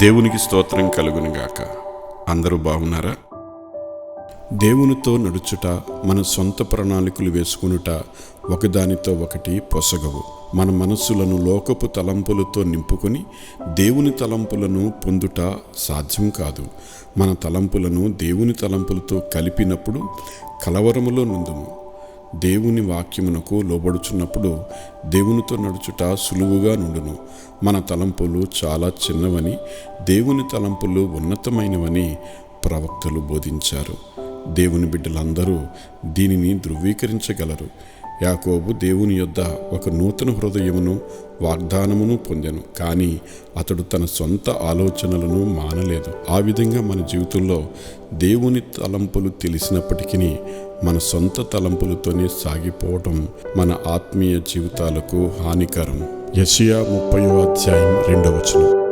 దేవునికి స్తోత్రం కలుగునుగాక అందరూ బాగున్నారా? దేవునితో నడుచుట మన సొంత ప్రణాళికలు వేసుకునుట ఒకదానితో ఒకటి పొసగవు. మన మనస్సులను లోకపు తలంపులతో నింపుకొని దేవుని తలంపులను పొందుట సాధ్యం కాదు. మన తలంపులను దేవుని తలంపులతో కలిపినప్పుడు కలవరములో నుందుము. దేవుని వాక్యమునకు లోబడుచున్నప్పుడు దేవునితో నడుచుట సులువుగా నుండును. మన తలంపులు చాలా చిన్నవని దేవుని తలంపులు ఉన్నతమైనవని ప్రవక్తలు బోధించారు. దేవుని బిడ్డలందరూ దీనిని ధృవీకరించగలరు. యాకోబు దేవుని యొద్ద ఒక నూతన హృదయమును వాగ్దానమును పొందెను. కానీ అతడు తన సొంత ఆలోచనలను మానలేదు. ఆ విధంగా మన జీవితంలో దేవుని తలంపులు తెలిసినప్పటికీ మన సొంత తలంపులతోనే సాగిపోవటం మన ఆత్మీయ జీవితాలకు హానికరం. యషియా ముప్పై అధ్యాయం రెండవచనం